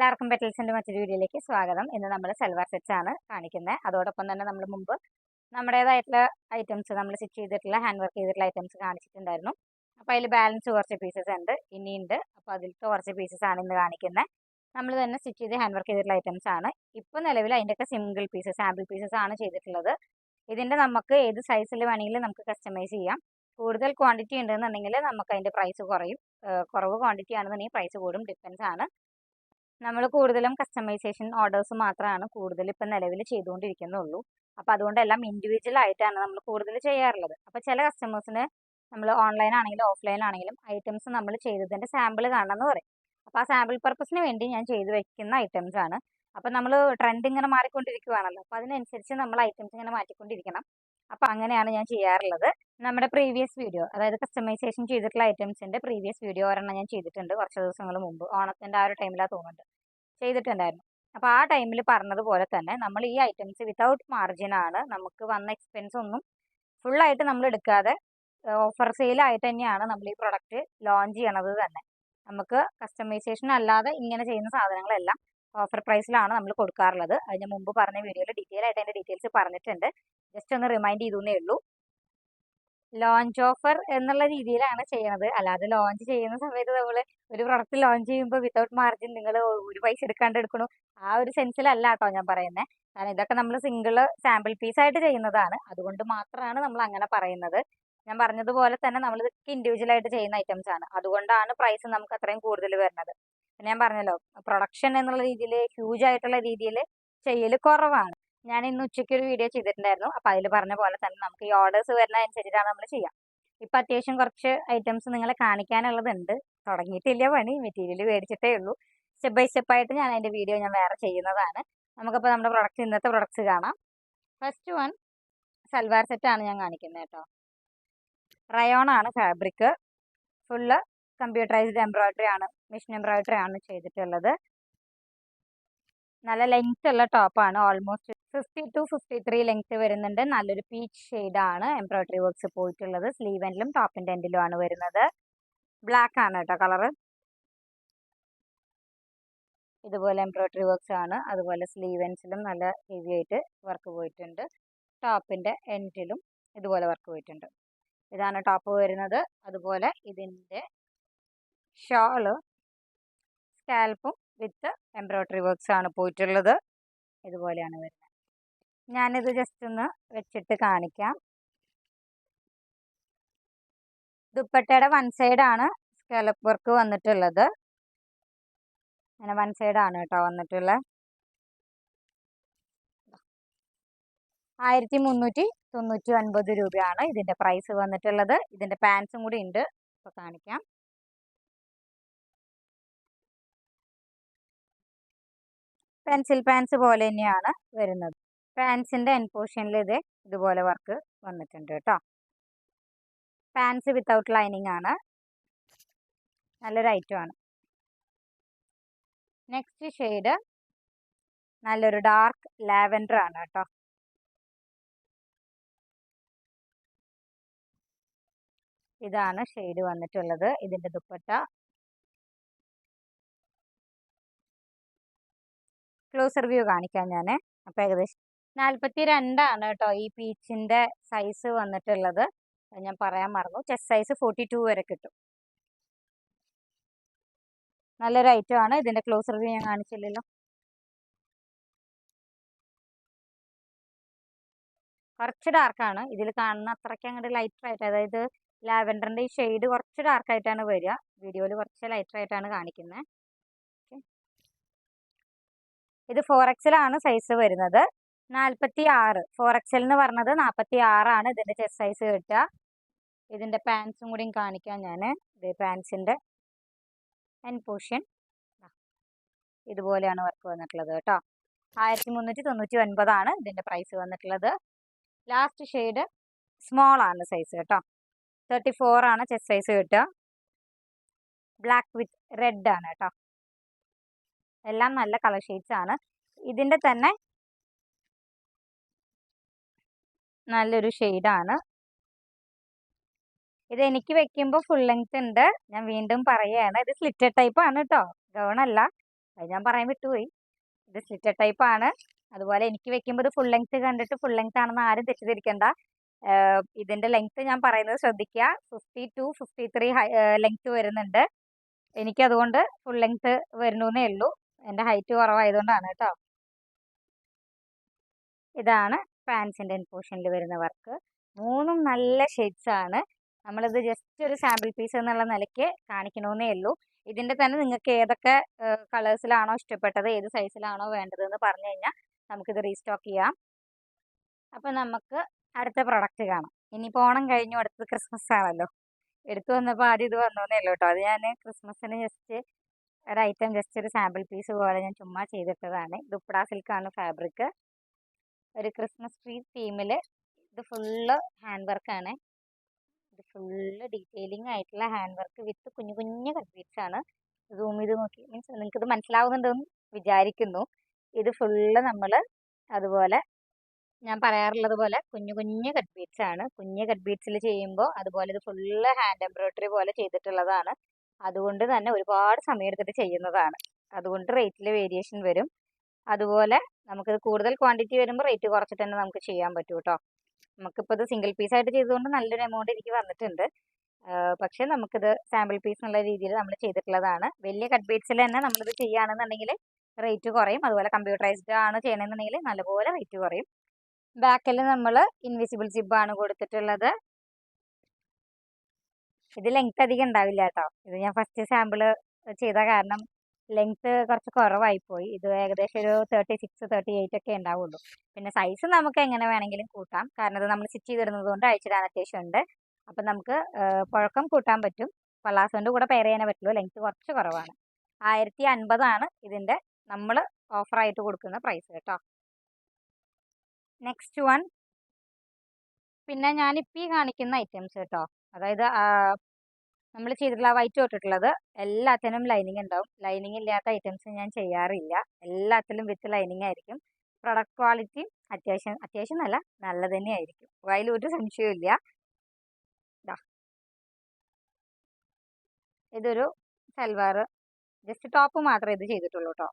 എല്ലാവർക്കും പെറ്റൽസിന്റെ മറ്റൊരു വീഡിയോയിലേക്ക് സ്വാഗതം. ഇന്ന് നമ്മൾ സൽവാർ സെറ്റ്സ് ആണ് കാണിക്കുന്നത് അതോടൊപ്പം തന്നെ നമ്മൾ മുമ്പ് നമ്മുടേതായിട്ടുള്ള ഐറ്റംസ് നമ്മൾ സ്റ്റിച്ച് ചെയ്തിട്ടുള്ള ഹാൻഡ് വർക്ക് ചെയ്തിട്ടുള്ള ഐറ്റംസ് കാണിച്ചിട്ടുണ്ടായിരുന്നു. അപ്പോൾ അതിൽ ബാലൻസ് കുറച്ച് പീസസ് ഉണ്ട് ഇനിയുണ്ട് അപ്പോൾ അതിലത്തെ കുറച്ച് പീസസ് ആണ് ഇന്ന് കാണിക്കുന്നത് നമ്മൾ തന്നെ സ്റ്റിച്ച് ചെയ്ത് ഹാൻഡ് വർക്ക് ചെയ്തിട്ടുള്ള ഐറ്റംസ് ആണ്. ഇപ്പോൾ നിലവിൽ അതിന്റെയൊക്കെ സിംഗിൾ പീസസ് സാമ്പിൾ പീസസ് ആണ് ചെയ്തിട്ടുള്ളത്. ഇതിന്റെ നമുക്ക് ഏത് സൈസിൽ വേണമെങ്കിലും നമുക്ക് കസ്റ്റമൈസ് ചെയ്യാം. കൂടുതൽ ക്വാണ്ടിറ്റി ഉണ്ടെന്നുണ്ടെങ്കിൽ നമുക്ക് അതിന്റെ പ്രൈസ് കുറയും. കുറവ് ക്വാണ്ടിറ്റി ആണെന്നുണ്ടെങ്കിൽ പ്രൈസ് കൂടും. ഡിപ്പെൻസ് ആണ്. നമ്മൾ കൂടുതലും കസ്റ്റമൈസേഷൻ ഓർഡേഴ്സ് മാത്രമാണ് കൂടുതൽ ഇപ്പം നിലവിൽ ചെയ്തുകൊണ്ടിരിക്കുന്നുള്ളൂ. അപ്പോൾ അതുകൊണ്ടെല്ലാം ഇൻഡിവിജ്വൽ ആയിട്ടാണ് നമ്മൾ കൂടുതൽ ചെയ്യാറുള്ളത്. അപ്പോൾ ചില കസ്റ്റമേഴ്സിന് നമ്മൾ ഓൺലൈൻ ആണെങ്കിലും ഓഫ്ലൈൻ ആണെങ്കിലും ഐറ്റംസ് നമ്മൾ ചെയ്തതിന്റെ സാമ്പിൾ കാണണമെന്ന് പറയും. അപ്പോൾ ആ സാമ്പിൾ പർപ്പസിന് വേണ്ടി ഞാൻ ചെയ്ത് വെക്കുന്ന ഐറ്റംസ് ആണ്. അപ്പോൾ നമ്മൾ ട്രെൻഡ് ഇങ്ങനെ മാറിക്കൊണ്ടിരിക്കുകയാണല്ലോ അപ്പോൾ അതിനനുസരിച്ച് നമ്മൾ ഐറ്റംസ് ഇങ്ങനെ മാറ്റിക്കൊണ്ടിരിക്കണം. അപ്പോൾ അങ്ങനെയാണ് ഞാൻ ചെയ്യാറുള്ളത്. നമ്മുടെ പ്രീവിയസ് വീഡിയോ അതായത് കസ്റ്റമൈസേഷൻ ചെയ്തിട്ടുള്ള ഐറ്റംസിന്റെ പ്രീവിയസ് വീഡിയോ ഒരെണ്ണം ഞാൻ ചെയ്തിട്ടുണ്ട്. കുറച്ച് ദിവസങ്ങൾ മുമ്പ്. ഓണത്തിന്റെ ആ ഒരു ടൈമിലാണ് തോന്നുന്നുണ്ട്. ചെയ്തിട്ടുണ്ടായിരുന്നു. അപ്പോൾ ആ ടൈമിൽ പറഞ്ഞതുപോലെ തന്നെ നമ്മൾ ഈ ഐറ്റംസ് വിതൗട്ട് ആണ്. നമുക്ക് വന്ന എക്സ്പെൻസ് ഒന്നും ഫുള്ളായിട്ട് നമ്മൾ എടുക്കാതെ ഓഫർ സെയിലായിട്ട് തന്നെയാണ് നമ്മൾ ഈ പ്രൊഡക്റ്റ് ലോഞ്ച് ചെയ്യണത് തന്നെ. നമുക്ക് കസ്റ്റമൈസേഷൻ അല്ലാതെ ഇങ്ങനെ ചെയ്യുന്ന സാധനങ്ങളെല്ലാം ഓഫർ പ്രൈസിലാണ് നമ്മൾ കൊടുക്കാറുള്ളത്. അതിന് മുമ്പ് പറഞ്ഞ വീഡിയോയിൽ ഡീറ്റെയിൽ ആയിട്ട് അതിന്റെ ഡീറ്റെയിൽസ് പറഞ്ഞിട്ടുണ്ട്. ജസ്റ്റ് ഒന്ന് റിമൈൻഡ് ചെയ്തേ ഉള്ളൂ. ലോഞ്ച് ഓഫർ എന്നുള്ള രീതിയിലാണ് ചെയ്യണത്. അല്ലാതെ ലോഞ്ച് ചെയ്യുന്ന സമയത്ത് നമ്മൾ ഒരു പ്രൊഡക്റ്റ് ലോഞ്ച് ചെയ്യുമ്പോൾ വിത്തൗട്ട് മാർജിൻ നിങ്ങൾ ഒരു പൈസ എടുക്കാണ്ട് എടുക്കണു. ആ ഒരു സെൻസിലല്ല കേട്ടോ ഞാൻ പറയുന്നത് കാരണം ഇതൊക്കെ നമ്മൾ സിംഗിൾ സാമ്പിൾ പീസ് ആയിട്ട് ചെയ്യുന്നതാണ്. അതുകൊണ്ട് മാത്രമാണ് നമ്മൾ അങ്ങനെ പറയുന്നത്. ഞാൻ പറഞ്ഞതുപോലെ തന്നെ നമ്മൾ ഇതൊക്കെ ഇൻഡിവിജ്വൽ ആയിട്ട് ചെയ്യുന്ന ഐറ്റംസ് ആണ്. അതുകൊണ്ടാണ് പ്രൈസ് നമുക്ക് അത്രയും കൂടുതൽ വരുന്നത് ഞാൻ പറഞ്ഞല്ലോ പ്രൊഡക്ഷൻ എന്നുള്ള രീതിയിൽ ഹ്യൂജ് ആയിട്ടുള്ള രീതിയിൽ ചെയ്യൽ കുറവാണ്. ഞാൻ ഇന്ന് ഉച്ചയ്ക്ക് ഒരു വീഡിയോ ചെയ്തിട്ടുണ്ടായിരുന്നു. അപ്പോൾ അതിൽ പറഞ്ഞ പോലെ തന്നെ നമുക്ക് ഈ ഓർഡേഴ്സ് വരുന്ന അനുസരിച്ചാണ് നമ്മൾ ചെയ്യാം. ഇപ്പം അത്യാവശ്യം കുറച്ച് ഐറ്റംസ് നിങ്ങളെ കാണിക്കാനുള്ളതുണ്ട്. തുടങ്ങിയിട്ടില്ല പണി മെറ്റീരിയൽ മേടിച്ചിട്ടേ ഉള്ളൂ. സ്റ്റെപ്പ് ബൈ സ്റ്റെപ്പ് ആയിട്ട് ഞാൻ അതിന്റെ വീഡിയോ ഞാൻ വേറെ ചെയ്യുന്നതാണ്. നമുക്കപ്പോൾ നമ്മുടെ പ്രൊഡക്റ്റ് ഇന്നത്തെ പ്രൊഡക്ട്സ് കാണാം. ഫസ്റ്റ് വൺ സൽവാർ സെറ്റ് ആണ് ഞാൻ കാണിക്കുന്നത് കേട്ടോ. റയോൺ ആണ് ഫാബ്രിക് ഫുള്ള് കമ്പ്യൂട്ടറൈസ്ഡ് എംബ്രോയിഡറി ആണ് മെഷീൻ എംബ്രോയിഡറി ആണ് ചെയ്തിട്ടുള്ളത്. നല്ല ലെങ്ത് ഉള്ള ടോപ്പാണ് almost fifty two fifty three length വരുന്നുണ്ട്. നല്ലൊരു പീച്ച് ആണ് എംബ്രോയിഡറി വർക്ക്സ് പോയിട്ടുള്ളത്. സ്ലീവ് എൻഡിലും ടോപ്പിന്റെ എൻഡിലും ആണ് വരുന്നത്. ബ്ലാക്ക് ആണ് കേട്ടോ കളറ് ഇതുപോലെ എംബ്രോയിഡറി വർക്ക്സ് ആണ്. അതുപോലെ സ്ലീവ് എൻസിലും നല്ല ഹെവി ആയിട്ട് വർക്ക് പോയിട്ടുണ്ട്. ടോപ്പിന്റെ എൻഡിലും ഇതുപോലെ വർക്ക് പോയിട്ടുണ്ട്. ഇതാണ് ടോപ്പ് വരുന്നത്. അതുപോലെ ഇതിന്റെ ഷോൾ സ്കാൽപ്പും വിത്ത് എംബ്രോയ്ഡറി വർക്ക്സ് ആണ് പോയിട്ടുള്ളത്. ഇതുപോലെയാണ് വരുന്നത്. ഞാനിത് ജസ്റ്റ് ഒന്ന് വെച്ചിട്ട് കാണിക്കാം. ദുപ്പട്ടയുടെ വൺ സൈഡാണ് സ്കാലപ്പ് വർക്ക് വന്നിട്ടുള്ളത്. അങ്ങനെ വൺ സൈഡാണ് കേട്ടോ വന്നിട്ടുള്ളത് ആയിരത്തി മുന്നൂറ്റി തൊണ്ണൂറ്റി ഒൻപത് രൂപയാണ് ഇതിന്റെ പ്രൈസ് വന്നിട്ടുള്ളത്. ഇതിന്റെ പാൻസും കൂടി ഉണ്ട്. ഇപ്പോൾ കാണിക്കാം. പെൻസിൽ പാൻസ് പോലെ തന്നെയാണ് വരുന്നത്. പാൻസിന്റെ എൻ പോർഷനിൽ ഇത് ഇതുപോലെ വർക്ക് വന്നിട്ടുണ്ട് കേട്ടോ പാൻസ് വിത്തൗട്ട് ലൈനിങ് ആണ്. നല്ലൊരു ഐറ്റമാണ് നെക്സ്റ്റ് ഷെയ്ഡ് നല്ലൊരു ഡാർക്ക് ലാവൻഡർ ആണ് കേട്ടോ ഇതാണ് ഷെയ്ഡ് വന്നിട്ടുള്ളത്. ഇതിന്റെ ദുപ്പട്ട ക്ലോസർ വ്യൂ കാണിക്കാം ഞാൻ അപ്പോൾ ഏകദേശം നാൽപ്പത്തി രണ്ടാണ് കേട്ടോ ഈ പീച്ചിന്റെ സൈസ് വന്നിട്ടുള്ളത്. ഞാൻ പറയാൻ മറന്നു. ചെസ് സൈസ് ഫോർട്ടി ടു വരെ കിട്ടും. നല്ലൊരു ഐറ്റം ആണ്. ഇതിന്റെ ക്ലോസർ വ്യൂ ഞാൻ കാണിച്ചില്ലല്ലോ. കുറച്ച് ഡാർക്കാണ് ഇതിൽ കാണുന്ന അത്രയ്ക്ക് അങ്ങോട്ട് ലൈറ്റർ ആയിട്ട് അതായത് ലാവൻഡറിന്റെ ഈ ഷെയ്ഡ് കുറച്ച് ഡാർക്കായിട്ടാണ് വരിക. വീഡിയോയിൽ കുറച്ച് ലൈറ്റർ ആയിട്ടാണ് കാണിക്കുന്നത് ഇത് ഫോർ എക്സലാണ് സൈസ് വരുന്നത്. നാൽപ്പത്തി ആറ് ഫോർ എക്സൽ എന്ന് പറഞ്ഞത് നാൽപ്പത്തി ആറാണ് ഇതിന്റെ ചെസ്റ്റ് സൈസ് കിട്ടുക ഇതിന്റെ പാൻസും കൂടിയും കാണിക്കാം ഞാൻ ഇത് പാൻസിന്റെ എൻ പോർഷൻ ഇതുപോലെയാണ് വർക്ക് വന്നിട്ടുള്ളത് കേട്ടോ. ആയിരത്തി മുന്നൂറ്റി തൊണ്ണൂറ്റി ഒൻപതാണ് ഇതിന്റെ പ്രൈസ് വന്നിട്ടുള്ളത്. ലാസ്റ്റ് ഷെയ്ഡ് സ്മോൾ ആണ് സൈസ് കേട്ടോ. തേർട്ടി ഫോർ ആണ് ചെസ്റ്റ് സൈസ് കിട്ടുക. ബ്ലാക്ക് വിത്ത് റെഡ് ആണ് കേട്ടോ. എല്ലാം നല്ല കളർ ഷെയ്ഡ്സ് ആണ്. ഇതിന്റെ തന്നെ നല്ലൊരു ഷെയ്ഡാണ് ഇത് എനിക്ക് വെക്കുമ്പോൾ ഫുൾ ലെങ്ത് ഉണ്ട്. ഞാൻ വീണ്ടും പറയുകയാണ്. ഇത് സ്ലിറ്റഡ് ടൈപ്പ് ആണ് കേട്ടോ ഗൗൺ അല്ല. അത് ഞാൻ പറയാൻ വിട്ടുപോയി. ഇത് സ്ലിറ്റഡ് ടൈപ്പ് ആണ്. അതുപോലെ എനിക്ക് വെക്കുമ്പോൾ ഇത് ഫുൾ ലെങ്ത് കണ്ടിട്ട് ഫുൾ ലെങ്ത് ആണെന്ന് ആരും തെറ്റിദ്ധരിക്കണ്ട. ഇതിന്റെ ലെങ്ത് ഞാൻ പറയുന്നത് ശ്രദ്ധിക്കുക. Fifty two fifty three length വരുന്നുണ്ട്. എനിക്ക് അതുകൊണ്ട് ഫുൾ ലെങ്ത് വരുന്നേ ഉള്ളൂ. എന്റെ ഹൈറ്റ് കുറവായതുകൊണ്ടാണ് കേട്ടോ. ഇതാണ് പാൻസിന്റെ പോർഷനിൽ വരുന്ന വർക്ക്. മൂന്നും നല്ല ഷെയ്ഡ്സ് ആണ്. നമ്മളിത് ജസ്റ്റ് ഒരു സാമ്പിൾ പീസ് എന്നുള്ള നിലയ്ക്ക് കാണിക്കണമെന്നേ ഉള്ളൂ. ഇതിന്റെ തന്നെ നിങ്ങൾക്ക് ഏതൊക്കെ കളേഴ്സിലാണോ ഇഷ്ടപ്പെട്ടത് ഏത് സൈസിലാണോ വേണ്ടത് എന്ന് പറഞ്ഞു കഴിഞ്ഞാൽ നമുക്കിത് റീസ്റ്റോക്ക് ചെയ്യാം. അപ്പം നമുക്ക് അടുത്ത പ്രൊഡക്റ്റ് കാണാം. ഇനിയിപ്പോൾ ഓണം കഴിഞ്ഞു അടുത്തത് ക്രിസ്മസ് ആണല്ലോ. എടുത്തു വന്നപ്പോൾ ആദ്യം ഇത് വന്നോന്നേ ഉള്ളൂ കേട്ടോ. അത് ഞാൻ ക്രിസ്മസിന് ജസ്റ്റ് ഒരു ഐറ്റം ജസ്റ്റ് ഒരു സാമ്പിൾ പീസ് പോലെ ഞാൻ ചുമ്മാ ചെയ്തിട്ടതാണ്. ദുപ്പട സിൽക്കാണ് ഫാബ്രിക് ഒരു ക്രിസ്മസ് ട്രീ തീമിൽ ഇത് ഫുള്ള് ഹാൻഡ് വർക്കാണ് ഇത് ഫുള്ള് ഡീറ്റെയിലിംഗ് ആയിട്ടുള്ള ഹാൻഡ് വർക്ക് വിത്ത് കുഞ്ഞു കുഞ്ഞു കട്ട് ആണ്. സൂം ചെയ്ത് നോക്കി. മീൻസ് നിങ്ങൾക്ക് ഇത് മനസ്സിലാവുന്നുണ്ടെന്ന് വിചാരിക്കുന്നു. ഇത് ഫുള്ള് നമ്മൾ അതുപോലെ ഞാൻ പറയാറുള്ളത് പോലെ കുഞ്ഞു കുഞ്ഞു കട്ട് ബീഡ്സ് ആണ്. കുഞ്ഞു കട്ട് ബീഡ്സിൽ ചെയ്യുമ്പോൾ അതുപോലെ ഇത് ഫുള്ള് ഹാൻഡ് എംബ്രോയിഡറി പോലെ ചെയ്തിട്ടുള്ളതാണ്. അതുകൊണ്ട് തന്നെ ഒരുപാട് സമയം എടുത്തിട്ട് ചെയ്യുന്നതാണ്. അതുകൊണ്ട് റേറ്റിൽ വേരിയേഷൻ വരും. അതുപോലെ നമുക്കിത് കൂടുതൽ ക്വാണ്ടിറ്റി വരുമ്പോൾ റേറ്റ് കുറച്ചിട്ട് തന്നെ നമുക്ക് ചെയ്യാൻ പറ്റും കേട്ടോ നമുക്കിപ്പോൾ ഇത് സിംഗിൾ പീസ് ആയിട്ട് ചെയ്തുകൊണ്ട് നല്ലൊരു എമൗണ്ട് എനിക്ക് വന്നിട്ടുണ്ട്. പക്ഷേ നമുക്കിത് സാമ്പിൾ പീസ് എന്നുള്ള രീതിയിൽ നമ്മൾ ചെയ്തിട്ടുള്ളതാണ്. വലിയ കട്ട് ബീറ്റ്സിൽ തന്നെ നമ്മളിത് ചെയ്യുകയാണെന്നുണ്ടെങ്കിൽ റേറ്റ് കുറയും. അതുപോലെ കമ്പ്യൂട്ടറൈസ്ഡ് ആണ് ചെയ്യണമെന്നുണ്ടെങ്കിൽ നല്ലപോലെ റേറ്റ് കുറയും. ബാക്കിൽ നമ്മൾ ഇൻവിസിബിൾ സിബാണ് കൊടുത്തിട്ടുള്ളത്. ഇത് ലെങ്ത് അധികം ഉണ്ടാവില്ല കേട്ടോ ഇത് ഞാൻ ഫസ്റ്റ് സാമ്പിൾ ചെയ്ത കാരണം ലെങ്ത് കുറച്ച് കുറവായി പോയി ഇത് ഏകദേശം ഒരു തേർട്ടി സിക്സ് തേർട്ടി എയ്റ്റ് ഒക്കെ ഉണ്ടാവുള്ളൂ. പിന്നെ സൈസ് നമുക്ക് എങ്ങനെ വേണമെങ്കിലും കൂട്ടാം. കാരണം ഇത് നമ്മൾ സ്റ്റിച്ച് ചെയ്തിടുന്നത് കൊണ്ട് അയച്ചിടാൻ അത്യാവശ്യമുണ്ട് അപ്പം നമുക്ക് പുഴക്കം കൂട്ടാൻ പറ്റും. പലാസോന്റെ കൂടെ പെയർ ചെയ്യാനേ പറ്റുള്ളൂ. ലെങ്ത് കുറച്ച് കുറവാണ്. ആയിരത്തി അൻപതാണ് ഇതിന്റെ നമ്മൾ ഓഫറായിട്ട് കൊടുക്കുന്ന പ്രൈസ് കേട്ടോ. നെക്സ്റ്റ് വൺ പിന്നെ ഞാനിപ്പോൾ ഈ കാണിക്കുന്ന ഐറ്റംസ് കേട്ടോ അതായത് നമ്മൾ ചെയ്തിട്ടുള്ള വൈറ്റ് തൊട്ടിട്ടുള്ളത് എല്ലാത്തിനും ലൈനിങ് ഉണ്ടാവും. ലൈനിങ് ഇല്ലാത്ത ഐറ്റംസ് ഞാൻ ചെയ്യാറില്ല. എല്ലാത്തിലും വിത്ത് ലൈനിങ് ആയിരിക്കും. പ്രൊഡക്റ്റ് ക്വാളിറ്റി അത്യാവശ്യം അത്യാവശ്യം നല്ല നല്ല തന്നെ ആയിരിക്കും അതിൽ ഒരു സംശയവും ഇല്ല. ഇതാ ഇതൊരു സൽവാർ ജസ്റ്റ് ടോപ്പ് മാത്രമേ ഇത് ചെയ്തിട്ടുള്ളൂ കേട്ടോ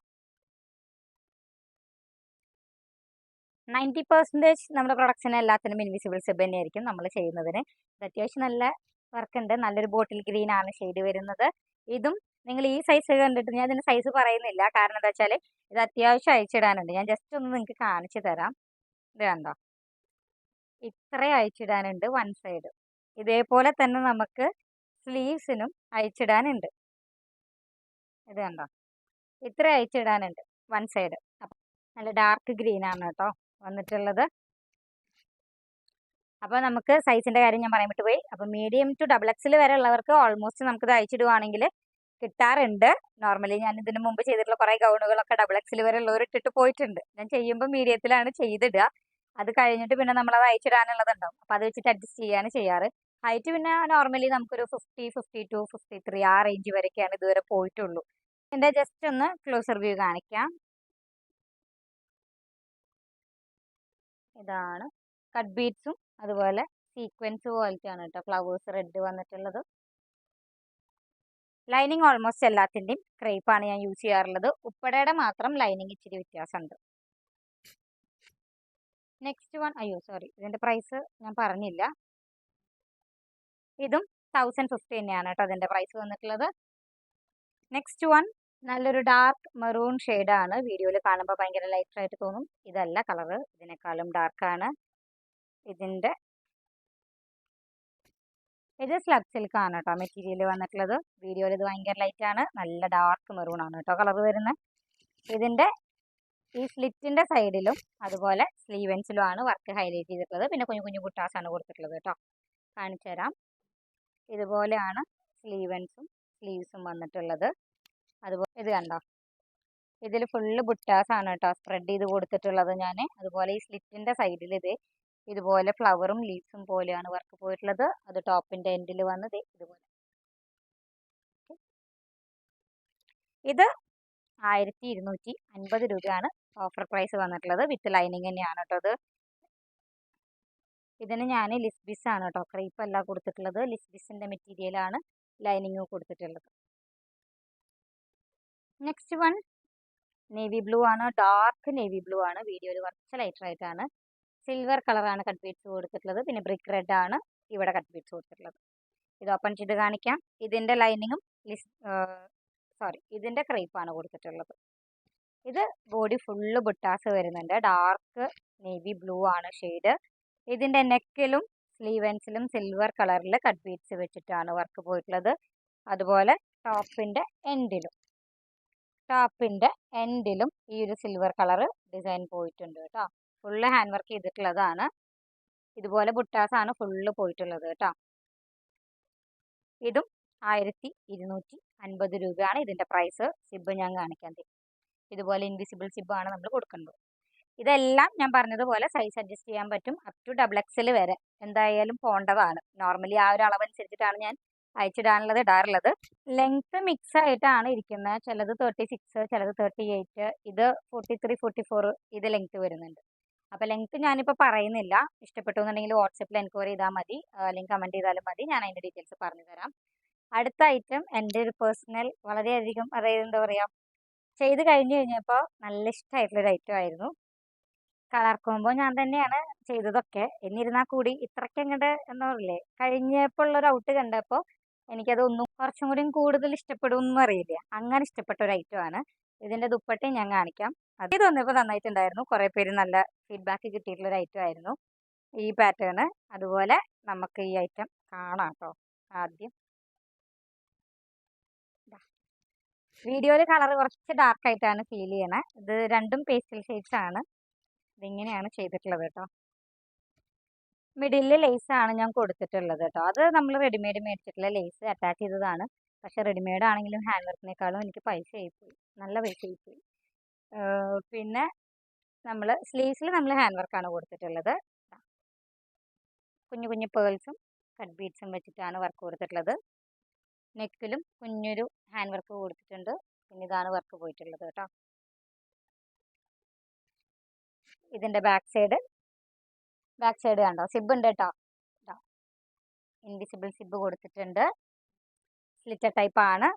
നയന്റി പെർസെന്റേജ് നമ്മുടെ പ്രൊഡക്ട്സിന് എല്ലാത്തിനും ഇൻവിസിബിൾ സിബ് തന്നെയായിരിക്കും നമ്മൾ ചെയ്യുന്നതിന്. അത്യാവശ്യം നല്ല വർക്ക് ഉണ്ട്. നല്ലൊരു ബോട്ടിൽ ഗ്രീൻ ആണ് ഷെയ്ഡ് വരുന്നത്. ഇതും നിങ്ങൾ ഈ സൈസ് കണ്ടിട്ട് ഞാൻ ഇതിന്റെ സൈസ് പറയുന്നില്ല. കാരണം എന്താ വെച്ചാൽ ഇത് അത്യാവശ്യം അയച്ചിടാനുണ്ട് ഞാൻ ജസ്റ്റ് ഒന്ന് നിങ്ങൾക്ക് കാണിച്ചു തരാം. ഇത് കണ്ടോ? ഇത്ര അയച്ചിടാനുണ്ട് വൺ സൈഡ് ഇതേപോലെ തന്നെ നമുക്ക് സ്ലീവ്സിനും അയച്ചിടാനുണ്ട് ഇത് കണ്ടോ? ഇത്ര അയച്ചിടാനുണ്ട് വൺ സൈഡ് നല്ല ഡാർക്ക് ഗ്രീൻ ആണ് കേട്ടോ. വന്നിട്ടുള്ളത്. അപ്പോൾ നമുക്ക് സൈസിന്റെ കാര്യം ഞാൻ പറയാൻ വിട്ടുപോയി. അപ്പോൾ മീഡിയം ടു ഡബിൾ എക്സിൽ വരെ ഉള്ളവർക്ക് ഓൾമോസ്റ്റ് നമുക്കിത് അയച്ചിടുവാണെങ്കിൽ കിട്ടാറുണ്ട്. നോർമലി ഞാൻ ഇതിനു മുമ്പ് ചെയ്തിട്ടുള്ള കുറേ ഗൗണുകളൊക്കെ ഡബിൾ എക്സിൽ വരെ ഉള്ളവർ ഇട്ടിട്ട് പോയിട്ടുണ്ട്. ഞാൻ ചെയ്യുമ്പോൾ മീഡിയത്തിലാണ് ചെയ്തിടുക. അത് കഴിഞ്ഞിട്ട് പിന്നെ നമ്മളത് അയച്ചിടാനുള്ളതുണ്ടാവും അപ്പോൾ അത് വെച്ചിട്ട് അഡ്ജസ്റ്റ് ചെയ്യാണ് ചെയ്യാറ്. ഹൈറ്റ് പിന്നെ നോർമലി നമുക്കൊരു fifty fifty two fifty three ആ റേഞ്ച് വരെയൊക്കെയാണ് ഇതുവരെ പോയിട്ടുള്ളൂ. എന്റെ ജസ്റ്റ് ഒന്ന് ക്ലോസർ വ്യൂ കാണിക്കാം. ഇതാണ്. കട്ട് ബീഡ്സും അതുപോലെ സീക്വൻസ് പോലത്തെയാണ് കേട്ടോ ഫ്ലവേഴ്സ് റെഡ് വന്നിട്ടുള്ളത്. ലൈനിങ് ഓൾമോസ്റ്റ് എല്ലാത്തിന്റെയും ക്രേപ്പാണ് ഞാൻ യൂസ് ചെയ്യാറുള്ളത്. ഉപ്പടയുടെ മാത്രം ലൈനിങ് ഇച്ചിരി വ്യത്യാസമുണ്ട്. നെക്സ്റ്റ് വൺ അയ്യോ സോറി ഇതിന്റെ പ്രൈസ് ഞാൻ പറഞ്ഞില്ല. ഇതും തൗസൻഡ് ഫിഫ്റ്റി തന്നെയാണ് കേട്ടോ അതിന്റെ പ്രൈസ് വന്നിട്ടുള്ളത്. നെക്സ്റ്റ് വൺ നല്ലൊരു ഡാർക്ക് മെറൂൺ ഷെയ്ഡാണ് വീഡിയോയിൽ കാണുമ്പോൾ ഭയങ്കര ലൈറ്റ് ആയിട്ട് തോന്നും. ഇതല്ല കളറ് ഇതിനേക്കാളും ഡാർക്കാണ് ഇതിന്റെ ഇത് സ്ലബ് സിൽക്ക് ആണ് കേട്ടോ മെറ്റീരിയൽ വന്നിട്ടുള്ളത്. വീഡിയോയിൽ ഇത് ഭയങ്കര ലൈറ്റ് ആണ്. നല്ല ഡാർക്ക് മെറൂൺ ആണ് കേട്ടോ കളർ വരുന്നത് ഇതിന്റെ ഈ സ്ലിറ്റിന്റെ സൈഡിലും അതുപോലെ സ്ലീവൻസിലും ആണ് വർക്ക് ഹൈലൈറ്റ് ചെയ്തിട്ടുള്ളത്. പിന്നെ കുഞ്ഞു കുഞ്ഞു കുട്ടാസാണ് കൊടുത്തിട്ടുള്ളത് കേട്ടോ. കാണിച്ചു തരാം ഇതുപോലെയാണ് സ്ലീവൻസും സ്ലീവ്സും വന്നിട്ടുള്ളത്. അതുപോലെ ഇത് കണ്ടോ? ഇതിൽ ഫുള്ള് ബുട്ടാസാണ് കേട്ടോ സ്പ്രെഡ് ചെയ്ത് കൊടുത്തിട്ടുള്ളത് ഞാൻ അതുപോലെ ഈ സ്ലിറ്റിന്റെ സൈഡിൽ ഇത്. ഇതുപോലെ ഫ്ലവറും ലീവ്സും പോലെയാണ് വർക്ക് പോയിട്ടുള്ളത്. അത് ടോപ്പിന്റെ എൻഡിൽ വന്നത് ഇതുപോലെ. ഇത് ആയിരത്തി ഇരുന്നൂറ്റി അൻപത് രൂപയാണ് ഓഫർ പ്രൈസ് വന്നിട്ടുള്ളത്. വിത്ത് ലൈനിങ് തന്നെയാണ് കേട്ടോ അത് ഇതിന് ഞാൻ ലിസ്ബിസ് ആണ് കേട്ടോ ക്രീപ്പ് അല്ല കൊടുത്തിട്ടുള്ളത്. ലിസ്ബിസിന്റെ മെറ്റീരിയലാണ് ലൈനിങ് കൊടുത്തിട്ടുള്ളത്. നെക്സ്റ്റ് വൺ നേവി ബ്ലൂ ആണ്. ഡാർക്ക് നേവി ബ്ലൂ ആണ്. വീഡിയോയിൽ കുറച്ച് ലൈറ്റർ ആയിട്ടാണ്. സിൽവർ കളറാണ് കട്ട് ബീഡ്സ് കൊടുത്തിട്ടുള്ളത്. പിന്നെ ബ്രിക്ക് റെഡ് ആണ് ഇവിടെ കട്ട് ബീഡ്സ് കൊടുത്തിട്ടുള്ളത്. ഇത് ഓപ്പൺ ചെയ്ത് കാണിക്കാം. ഇതിന്റെ ലൈനിങ്ങും സോറി ഇതിന്റെ ക്രേപ്പാണ് കൊടുത്തിട്ടുള്ളത്. ഇത് ബോഡി ഫുള്ള് ബുട്ടാസ് വരുന്നുണ്ട്. ഡാർക്ക് നേവി ബ്ലൂ ആണ് ഷെയ്ഡ് ഇതിന്റെ നെക്കിലും സ്ലീവൻസിലും സിൽവർ കളറിൽ കട്ട് ബീഡ്സ് വെച്ചിട്ടാണ് വർക്ക് പോയിട്ടുള്ളത്. അതുപോലെ ടോപ്പിന്റെ എൻഡിലും ടോപ്പിന്റെ എൻഡിലും ഈ ഒരു സിൽവർ കളർ ഡിസൈൻ പോയിട്ടുണ്ട് കേട്ടോ. ഫുള്ള് ഹാൻഡ് വർക്ക് ചെയ്തിട്ടുള്ളതാണ്. ഇതുപോലെ ബുട്ടാസാണ് ഫുള്ള് പോയിട്ടുള്ളത് കേട്ടോ. ഇതും ആയിരത്തി ഇരുന്നൂറ്റി അൻപത് രൂപയാണ് ഇതിന്റെ പ്രൈസ്. സിബ് ഞാൻ കാണിക്കാൻ തരും. ഇതുപോലെ ഇൻവിസിബിൾ സിബാണ് നമ്മൾ കൊടുക്കുന്നത്. ഇതെല്ലാം ഞാൻ പറഞ്ഞതുപോലെ സൈസ് അഡ്ജസ്റ്റ് ചെയ്യാൻ പറ്റും. അപ് ടു ഡബിൾ എക്സൽ വരെ. എന്തായാലും പോണ്ടതാണ്. നോർമലി ആ ഒരു അളവനുസരിച്ചിട്ടാണ് ഞാൻ അയച്ചിടാനുള്ളത് ഇടാറുള്ളത്. ലെങ്ത് മിക്സ് ആയിട്ടാണ് ഇരിക്കുന്നത്. ചിലത് തേർട്ടി സിക്സ് ചിലത് തേർട്ടി എയ്റ്റ് ഇത് ഫോർട്ടി ത്രീ ഫോർട്ടി ഫോർ ഇത് ലെങ്ത് വരുന്നുണ്ട്. അപ്പോൾ ലെങ്ത് ഞാനിപ്പോൾ പറയുന്നില്ല. ഇഷ്ടപ്പെട്ടു എന്നുണ്ടെങ്കിൽ വാട്സപ്പിൽ എൻക്വയറി ചെയ്താൽ മതി. അല്ലെങ്കിൽ കമന്റ് ചെയ്താലും മതി. ഞാൻ അതിന്റെ ഡീറ്റെയിൽസ് പറഞ്ഞു തരാം. അടുത്ത ഐറ്റം എന്റെ ഒരു പേഴ്സണൽ വളരെയധികം അതായത് എന്താ പറയുക ചെയ്ത് കഴിഞ്ഞ് കഴിഞ്ഞപ്പോൾ നല്ല ഇഷ്ടമായിട്ടുള്ളൊരു ഐറ്റം ആയിരുന്നു. കളർ കോമ്പോ ഞാൻ തന്നെയാണ് ചെയ്തതൊക്കെ. എന്നിരുന്നാൽ കൂടി ഇത്രയ്ക്ക് അങ്ങോട്ട് എന്താ പറയില്ലേ കഴിഞ്ഞപ്പോൾ ഉള്ളൊരു ഔട്ട് കണ്ടപ്പോൾ എനിക്കത് ഒന്നും കുറച്ചും കൂടി കൂടുതൽ ഇഷ്ടപ്പെടുമെന്നും അറിയില്ല. അങ്ങനെ ഇഷ്ടപ്പെട്ട ഒരു ഐറ്റം ആണ്. ഇതിന്റെ ദുപ്പട്ടയും ഞാൻ കാണിക്കാം. അത് ഇത് വന്നപ്പോൾ നന്നായിട്ടുണ്ടായിരുന്നു. കുറേ പേര് നല്ല ഫീഡ്ബാക്ക് കിട്ടിയിട്ടുള്ള ഒരു ഐറ്റം ആയിരുന്നു. ഈ പാറ്റേൺ അതുപോലെ നമുക്ക് ഈ ഐറ്റം കാണാം കേട്ടോ ആദ്യം. വീഡിയോയിൽ കളർ കുറച്ച് ഡാർക്ക് ആയിട്ടാണ് ഫീൽ ചെയ്യണേ. ഇത് രണ്ടും പേസ്റ്റൽ ഷെയ്ഡ്സ് ആണ്. ഇതിങ്ങനെയാണ് ചെയ്തിട്ടുള്ളത് കേട്ടോ മിഡിലിൽ ആണ് ഞാൻ കൊടുത്തിട്ടുള്ളത് കേട്ടോ. അത് നമ്മൾ റെഡിമെയ്ഡ് മേടിച്ചിട്ടുള്ള ലേസ് അറ്റാച്ച് ചെയ്തതാണ്. പക്ഷെ റെഡിമെയ്ഡ് ആണെങ്കിലും ഹാൻഡ് വർക്കിനേക്കാളും എനിക്ക് പൈസ ആയിപ്പോയി നല്ല പൈസ ആയിപ്പോയി പിന്നെ നമ്മൾ സ്ലീവ്സിൽ നമ്മൾ ഹാൻഡ് വർക്കാണ് കൊടുത്തിട്ടുള്ളത്. കുഞ്ഞു കുഞ്ഞു പേൾസും കട്ട് ബീഡ്സും വെച്ചിട്ടാണ് വർക്ക് കൊടുത്തിട്ടുള്ളത്. നെക്കിലും കുഞ്ഞൊരു ഹാൻഡ് വർക്ക് കൊടുത്തിട്ടുണ്ട്. പിന്നെ ഇതാണ് വർക്ക് പോയിട്ടുള്ളത് കേട്ടോ. ഇതിന്റെ ബാക്ക് സൈഡ് ബാക്ക് സൈഡ് കണ്ടോ? സിബ് ഉണ്ട് കേട്ടോ. ഇൻവിസിബിൾ സിബ് കൊടുത്തിട്ടുണ്ട്. സ്ലിറ്റർ ടൈപ്പ് ആണ്.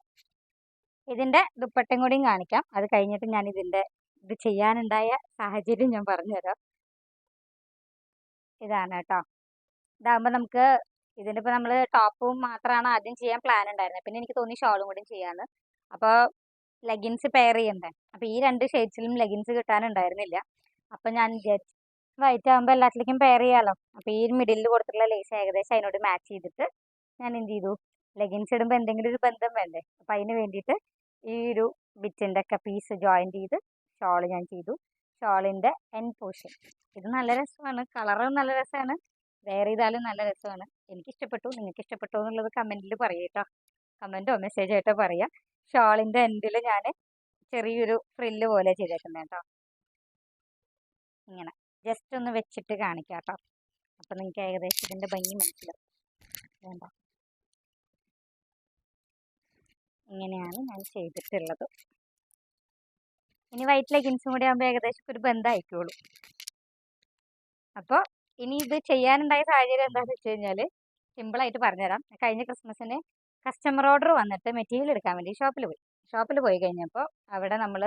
ഇതിന്റെ ദുപ്പട്ടയും കൂടിയും കാണിക്കാം. അത് കഴിഞ്ഞിട്ട് ഞാൻ ഇതിന്റെ ഇത് ചെയ്യാനുണ്ടായ സാഹചര്യം ഞാൻ പറഞ്ഞുതരാം. ഇതാണ് കേട്ടോ. ഇതാകുമ്പോൾ നമുക്ക് ഇതിന്റെ ഇപ്പോൾ നമ്മൾ ടോപ്പും മാത്രമാണ് ആദ്യം ചെയ്യാൻ പ്ലാൻ ഉണ്ടായിരുന്നത് പിന്നെ എനിക്ക് തോന്നി ഷോളും കൂടിയും ചെയ്യാന്ന്. അപ്പോൾ ലെഗിൻസ് പെയർ ചെയ്യണ്ടേ? അപ്പോൾ ഈ രണ്ട് ഷെയ്ഡ്സിലും ലെഗിൻസ് കിട്ടാനുണ്ടായിരുന്നില്ല. അപ്പോൾ ഞാൻ വിചാരിച്ചു വൈറ്റ് ആകുമ്പോൾ എല്ലാത്തിലേക്കും പെയർ ചെയ്യാമല്ലോ അപ്പോൾ ഈ മിഡിലിൽ കൊടുത്തിട്ടുള്ള ലേസ് ഏകദേശം അതിനോട് മാച്ച് ചെയ്തിട്ട് ഞാൻ എന്ത് ചെയ്തു? ലെഗിൻസ് ഇടുമ്പോൾ എന്തെങ്കിലും ഒരു ബന്ധം വേണ്ടേ? അപ്പോൾ അതിന് വേണ്ടിയിട്ട് ഈ ഒരു ബിറ്റിന്റെ ഒക്കെ പീസ് ജോയിൻ ചെയ്ത് ഷോൾ ഞാൻ ചെയ്തു. ഷോളിന്റെ എൻ പോർഷൻ ഇത് നല്ല രസമാണ്. കളറും നല്ല രസമാണ്. വെയർ ചെയ്താലും നല്ല രസമാണ്. എനിക്ക് ഇഷ്ടപ്പെട്ടു നിങ്ങൾക്ക് ഇഷ്ടപ്പെട്ടു എന്നുള്ളത് കമന്റിൽ പറയുക കേട്ടോ കമന്റോ മെസ്സേജ് ആയിട്ടോ പറയാം. ഷോളിന്റെ എൻഡിൽ ഞാൻ ചെറിയൊരു ഫ്രില്ല് പോലെ ചെയ്തേക്കുന്നത് കേട്ടോ. ഇങ്ങനെ. ജസ്റ്റ് ഒന്ന് വെച്ചിട്ട് കാണിക്കാം കേട്ടോ അപ്പം നിങ്ങൾക്ക് ഏകദേശം ഇതിന്റെ ഭംഗി മനസ്സിലാവും. വേണ്ട. ഇങ്ങനെയാണ് ഞാൻ ചെയ്തിട്ടുള്ളത്. ഇനി വൈറ്റ് ലെഗിൻസും കൂടി ആകുമ്പോൾ ഏകദേശം ഒരു ബന്ധമായിക്കോളൂ അപ്പോൾ ഇനി ഇത് ചെയ്യാനുണ്ടായ സാഹചര്യം എന്താണെന്ന് വെച്ച് കഴിഞ്ഞാൽ സിമ്പിളായിട്ട് പറഞ്ഞുതരാം. കഴിഞ്ഞ ക്രിസ്മസിന് കസ്റ്റമർ ഓർഡർ വന്നിട്ട് മെറ്റീരിയൽ എടുക്കാൻ വേണ്ടി ഷോപ്പിൽ പോയി. ഷോപ്പിൽ പോയി കഴിഞ്ഞപ്പോൾ അവിടെ നമ്മൾ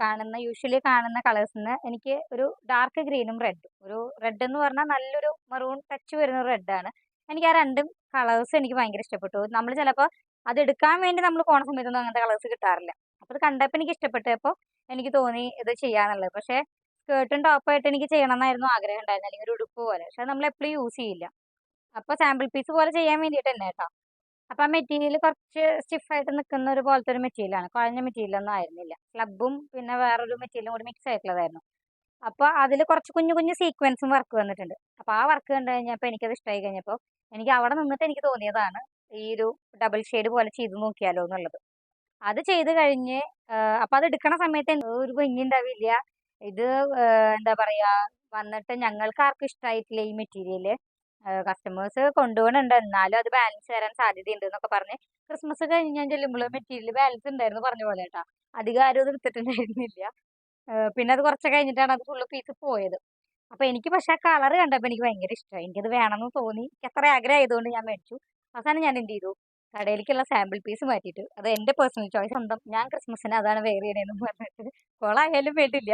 കാണുന്ന യൂഷ്വലി കാണുന്ന കളേഴ്സിന് എനിക്ക് ഒരു ഡാർക്ക് ഗ്രീനും റെഡും ഒരു റെഡ് എന്ന് പറഞ്ഞാൽ നല്ലൊരു മെറൂൺ ടച്ച് വരുന്ന റെഡാണ് എനിക്ക് ആ രണ്ടും കളേഴ്സ് എനിക്ക് ഭയങ്കര ഇഷ്ടപ്പെട്ടു. നമ്മൾ ചിലപ്പോൾ അത് എടുക്കാൻ വേണ്ടി നമ്മൾ പോണ സമയത്തൊന്നും അങ്ങനത്തെ കളേഴ്സ് കിട്ടാറില്ല. അപ്പോൾ അത് കണ്ടപ്പോൾ എനിക്ക് ഇഷ്ടപ്പെട്ടപ്പോൾ എനിക്ക് തോന്നി ഇത് ചെയ്യാന്നുള്ളത്. പക്ഷേ സ്കേർട്ടും ടോപ്പായിട്ട് എനിക്ക് ചെയ്യണം എന്നായിരുന്നു ആഗ്രഹം ഉണ്ടായിരുന്നത്. അല്ലെങ്കിൽ ഒരു ഉടുപ്പ് പോലെ. പക്ഷെ നമ്മൾ എപ്പോഴും യൂസ് ചെയ്യില്ല. അപ്പോൾ സാമ്പിൾ പീസ് പോലെ ചെയ്യാൻ വേണ്ടിയിട്ട് തന്നെ കേട്ടോ. അപ്പോൾ ആ മെറ്റീരിയൽ കുറച്ച് സ്റ്റിഫായിട്ട് നിൽക്കുന്ന ഒരു പോലത്തെ ഒരു മെറ്റീരിയലാണ് കുഴഞ്ഞ മെറ്റീരിയലൊന്നും ആയിരുന്നില്ല. ക്ലബും പിന്നെ വേറൊരു മെറ്റീരിയലും കൂടി മിക്സ് ആയിട്ടുള്ളതായിരുന്നു. അപ്പോൾ അതിൽ കുറച്ച് കുഞ്ഞു കുഞ്ഞു സീക്വൻസും വർക്ക് വന്നിട്ടുണ്ട്. അപ്പോൾ ആ വർക്ക് കണ്ടു കഴിഞ്ഞപ്പോൾ എനിക്കത് ഇഷ്ടമായി കഴിഞ്ഞപ്പോൾ എനിക്ക് അവിടെ നിന്നിട്ട് എനിക്ക് തോന്നിയതാണ് ഈ ഒരു ഡബിൾ ഷെയ്ഡ് പോലെ ചെയ്ത് നോക്കിയാലോ എന്നുള്ളത്. അത് ചെയ്ത് കഴിഞ്ഞ് അപ്പൊ അത് എടുക്കണ സമയത്ത് ഒരു ഭംഗി ഉണ്ടാവില്ല. ഇത് എന്താ പറയാ വന്നിട്ട് ഞങ്ങൾക്ക് ആർക്കും ഇഷ്ടമായിട്ടില്ല ഈ മെറ്റീരിയൽ കസ്റ്റമേഴ്സ് കൊണ്ടുപോകുന്നുണ്ട്. എന്നാലും അത് ബാലൻസ് വരാൻ സാധ്യതയുണ്ട് എന്നൊക്കെ പറഞ്ഞ് ക്രിസ്മസ് കഴിഞ്ഞ് ഞാൻ ചെല്ലുമ്പോൾ മെറ്റീരിയൽ ബാലൻസ് ഉണ്ടായിരുന്നു പറഞ്ഞ പോലെ കേട്ടോ. അധികം ആരും അത് എടുത്തിട്ടുണ്ടായിരുന്നില്ല. പിന്നെ അത് കുറച്ച് കഴിഞ്ഞിട്ടാണ് അത് ഫുള്ള് പീസ് പോയത്. അപ്പൊ എനിക്ക് പക്ഷെ ആ കളർ കണ്ടപ്പോൾ എനിക്ക് ഭയങ്കര ഇഷ്ടമായി എനിക്കത് വേണമെന്ന് തോന്നി. എനിക്ക് അത്ര ആഗ്രഹം ആയതുകൊണ്ട് ഞാൻ മേടിച്ചു. അവസാനം ഞാൻ എന്ത് ചെയ്തു? കടയിലേക്കുള്ള സാമ്പിൾ പീസ് മാറ്റിയിട്ട് അത് എന്റെ പേഴ്സണൽ ചോയ്സ് സ്വന്തം ഞാൻ ക്രിസ്മസിന് അതാണ് വെയർ ചെയ്യണേന്ന് പറഞ്ഞിട്ട് കൊളായാലും വേണ്ടില്ല.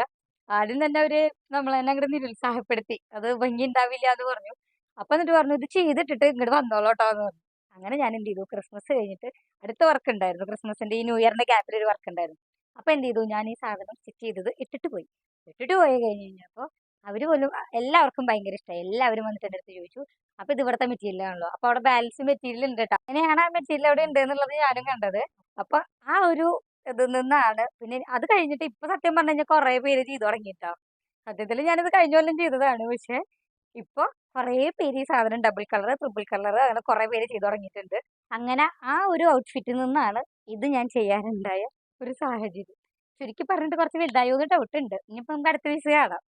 ആദ്യം തന്നെ അവർ നമ്മളെ തന്നെ അങ്ങോട്ട് നിരുത്സാഹപ്പെടുത്തി. അത് ഭംഗി ഉണ്ടാവില്ല എന്ന് പറഞ്ഞു. അപ്പൊ എന്നിട്ട് പറഞ്ഞു ഇത് ചെയ്തിട്ടിട്ട് ഇങ്ങോട്ട് വന്നോളോട്ടോ എന്ന് പറഞ്ഞു. അങ്ങനെ ഞാൻ എന്ത് ചെയ്തു? ക്രിസ്മസ് കഴിഞ്ഞിട്ട് അടുത്ത വർക്ക് ഉണ്ടായിരുന്നു. ക്രിസ്മസിന്റെ ഈ ന്യൂ ഇയറിന്റെ ഗ്യാപ്പിൽ ഒരു വർക്ക് ഉണ്ടായിരുന്നു. അപ്പൊ എന്ത് ചെയ്തു? ഞാൻ ഈ സാധനം സ്റ്റിച്ച് ചെയ്തത് ഇട്ടിട്ട് പോയി. ഇട്ടിട്ട് പോയി കഴിഞ്ഞ് കഴിഞ്ഞപ്പോൾ അവർ പോലും എല്ലാവർക്കും ഭയങ്കര ഇഷ്ടമായി എല്ലാവരും വന്നിട്ട് എന്റെ അടുത്ത് ചോദിച്ചു അപ്പൊ ഇത് ഇവിടുത്തെ മെറ്റീരിയൽ ആണല്ലോ? അപ്പൊ അവിടെ ബാലൻസ് മെറ്റീരിയൽ ഉണ്ട് കേട്ടോ അങ്ങനെയാണ് ആ മെറ്റീരിയൽ അവിടെ ഉണ്ട് എന്നുള്ളത് ഞാനും കണ്ടത്. അപ്പൊ ആ ഒരു ഇതിൽ നിന്നാണ് പിന്നെ അത് കഴിഞ്ഞിട്ട് ഇപ്പൊ സത്യം പറഞ്ഞു കഴിഞ്ഞാൽ കുറെ പേര് ചെയ്തു തുടങ്ങിട്ടോ. സത്യത്തിൽ ഞാനിത് കഴിഞ്ഞ കൊല്ലം ചെയ്തതാണ്. പക്ഷെ ഇപ്പൊ കുറേ പേര് ഈ സാധനം ഡബിൾ കളർ ട്രിപ്പിൾ കളർ അങ്ങനെ കുറേ പേര് ചെയ്തു തുടങ്ങിയിട്ടുണ്ട്. അങ്ങനെ ആ ഒരു ഔട്ട്ഫിറ്റിൽ നിന്നാണ് ഇത് ഞാൻ ചെയ്യാനുണ്ടായ ഒരു സാഹചര്യം. ചുരുക്കി പറഞ്ഞിട്ട് കുറച്ച് വലുതായോ എന്ന് ഡൗട്ട് ഉണ്ട്. ഇനിയിപ്പോ നമുക്ക് അടുത്ത പീസ് കാണാം.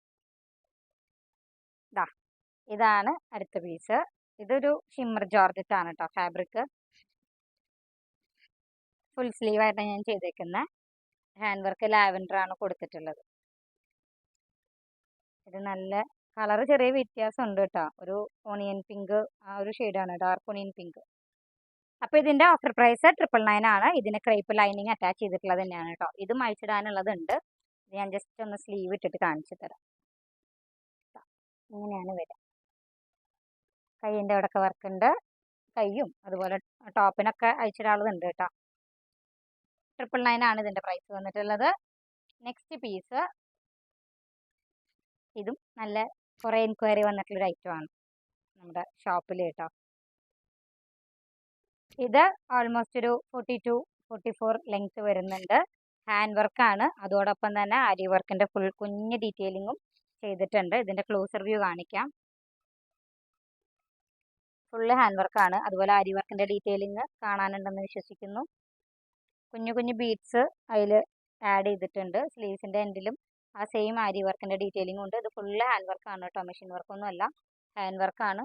ഇതാ ഇതാണ് അടുത്ത പീസ് ഇതൊരു ഷിമ്മർ ജോർജറ്റ് ആണ് കേട്ടോ ഫാബ്രിക് ഫുൾ സ്ലീവ് ആയിട്ടാണ് ഞാൻ ചെയ്തേക്കുന്നത് ഹാൻഡ് വർക്ക് ലാവൻഡർ ആണ് കൊടുത്തിട്ടുള്ളത്. ഇത് നല്ല കളർ ചെറിയ വ്യത്യാസം ഉണ്ട് കേട്ടോ. ഒരു ഓണിയൻ പിങ്ക് ആ ഒരു ഷെയ്ഡാണ് ഡാർക്ക് ഓണിയൻ പിങ്ക് അപ്പോൾ ഇതിന്റെ ഓഫർ പ്രൈസ് ട്രിപ്പിൾ നയൻ ആണ്. ഇതിന് ക്രൈപ്പ് ലൈനിങ് അറ്റാച്ച് ചെയ്തിട്ടുള്ളത് തന്നെയാണ് കേട്ടോ. ഇത് അഴിച്ചിടാനുള്ളതുണ്ട് ഞാൻ ജസ്റ്റ് ഒന്ന് സ്ലീവ് ഇട്ടിട്ട് കാണിച്ചു തരാം. ഇങ്ങനെയാണ് വരിക കൈയിന്റെ അവിടെയൊക്കെ വർക്ക് ഉണ്ട്. കൈയും അതുപോലെ ടോപ്പിനൊക്കെ അഴിച്ചിടാനുള്ളതുണ്ട് കേട്ടോ. ട്രിപ്പിൾ നയൻ ആണ് ഇതിന്റെ പ്രൈസ് വന്നിട്ടുള്ളത്. നെക്സ്റ്റ് പീസ് ഇതും നല്ല കുറേ എൻക്വയറി വന്നിട്ടുള്ളൊരു ഐറ്റം ആണ് നമ്മുടെ ഷോപ്പിൽ കേട്ടോ ഇത് ഓൾമോസ്റ്റ് ഒരു forty two forty four length വരുന്നുണ്ട് ഹാൻഡ് വർക്കാണ് അതോടൊപ്പം തന്നെ ആരി വർക്കിന്റെ ഫുൾ കുഞ്ഞ് ഡീറ്റെയിലിങ്ങും ചെയ്തിട്ടുണ്ട്. ഇതിന്റെ ക്ലോസർ വ്യൂ കാണിക്കാം. ഫുള്ള് ഹാൻഡ് വർക്കാണ് അതുപോലെ ആരി വർക്കിന്റെ ഡീറ്റെയിലിങ് കാണാനുണ്ടെന്ന് വിശ്വസിക്കുന്നു. കുഞ്ഞു കുഞ്ഞു ബീഡ്സ് അതിൽ ആഡ് ചെയ്തിട്ടുണ്ട്. സ്ലീവ്സിന്റെ എൻഡിലും ആ സെയിം ആരി വർക്കിന്റെ ഡീറ്റെയിലിംഗ് ഉണ്ട്. ഇത് ഫുള്ള് ഹാൻഡ് വർക്കാണ് കേട്ടോ മെഷീൻ വർക്കൊന്നും അല്ല. ഹാൻഡ് വർക്കാണ്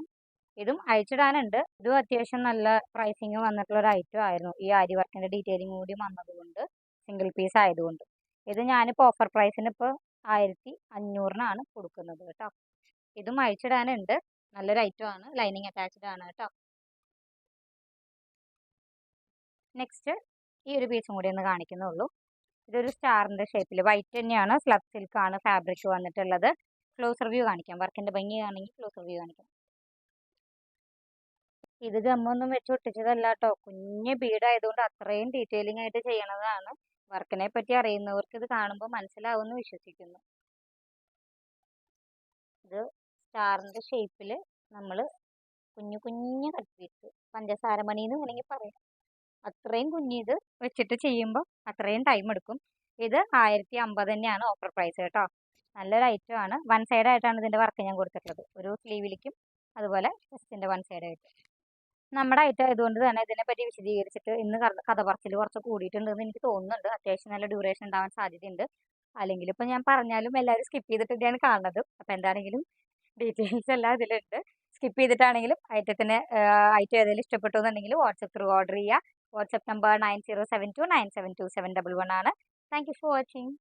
ഇതും അയച്ചിടാനുണ്ട്. ഇതും അത്യാവശ്യം നല്ല പ്രൈസിങ് വന്നിട്ടുള്ള ഒരു ഐറ്റം ആയിരുന്നു. ഈ ആരി വർക്കിന്റെ ഡീറ്റെയിലിംഗ് കൂടി വന്നതുകൊണ്ട് സിംഗിൾ പീസ് ആയതുകൊണ്ട്. ഇത് ഞാനിപ്പോൾ ഓഫർ പ്രൈസിന് ഇപ്പോൾ ആയിരത്തി അഞ്ഞൂറിനാണ് കൊടുക്കുന്നത് കേട്ടോ ഇതും അയച്ചിടാനുണ്ട്. നല്ലൊരു ഐറ്റം ആണ്. ലൈനിങ് അറ്റാച്ച്ഡ് ആണ് കേട്ടോ നെക്സ്റ്റ് ഈ ഒരു പീസും കൂടി ഒന്ന് കാണിക്കുന്നുള്ളൂ ഇതൊരു സ്റ്റാറിന്റെ ഷേപ്പിൽ വൈറ്റ് തന്നെയാണ് സ്ലബ് സിൽക്ക് ആണ് ഫാബ്രിക് വന്നിട്ടുള്ളത്. ക്ലോസർ വ്യൂ കാണിക്കാം. വർക്കിന്റെ ഭംഗി ആണെങ്കിൽ ക്ലോസർ വ്യൂ കാണിക്കാം. ഇത് ഗമ്മൊന്നും വെച്ച് ഒട്ടിച്ചതല്ല കേട്ടോ കുഞ്ഞ് ബീഡായതുകൊണ്ട് അത്രയും ഡീറ്റെയിലിംഗ് ആയിട്ട് ചെയ്യണതാണ്. വർക്കിനെ പറ്റി അറിയുന്നവർക്ക് ഇത് കാണുമ്പോൾ മനസ്സിലാവുമെന്ന് വിശ്വസിക്കുന്നു. ഇത് സ്റ്റാറിന്റെ ഷേപ്പിൽ നമ്മൾ കുഞ്ഞു കുഞ്ഞു കട്ട് പീസ് പഞ്ചസാര മണി എന്ന് വേണമെങ്കിൽ പറയാം. അത്രയും കുഞ്ഞിത് വെച്ചിട്ട് ചെയ്യുമ്പോൾ അത്രയും ടൈം എടുക്കും. ഇത് ആയിരത്തി അമ്പത് തന്നെയാണ് ഓഫർ പ്രൈസ് കേട്ടോ. നല്ലൊരു ഐറ്റം ആണ്. വൺ സൈഡ് ആയിട്ടാണ് ഇതിന്റെ വർക്ക് ഞാൻ കൊടുത്തിട്ടുള്ളത്. ഒരു സ്ലീവിലേക്കും അതുപോലെ ചെസ്റ്റിന്റെ വൺ സൈഡ് ആയിട്ട്. നമ്മുടെ ഐറ്റം ആയതുകൊണ്ട് തന്നെ ഇതിനെപ്പറ്റി വിശദീകരിച്ചിട്ട് ഇന്ന് കഥ പറച്ചിൽ കുറച്ച് കൂടിയിട്ടുണ്ടെന്ന് എനിക്ക് തോന്നുന്നുണ്ട്. അത്യാവശ്യം നല്ല ഡ്യൂറേഷൻ ഉണ്ടാവാൻ സാധ്യതയുണ്ട്. അല്ലെങ്കിൽ ഇപ്പം ഞാൻ പറഞ്ഞാലും എല്ലാവരും സ്കിപ്പ് ചെയ്തിട്ട് തന്നെയാണ് കാണുന്നത്. അപ്പം എന്താണെങ്കിലും ഡീറ്റെയിൽസ് എല്ലാം ഇതിലുണ്ട്. സ്കിപ്പ് ചെയ്തിട്ടാണെങ്കിലും ഐറ്റത്തിന് ഐറ്റം ഏതെങ്കിലും ഇഷ്ടപ്പെട്ടു എന്നുണ്ടെങ്കിൽ വാട്സപ്പ് ത്രൂ ഓർഡർ ചെയ്യുക. WhatsApp number nine zero seven two nine seven two seven double one ആണ്. Thank you for watching.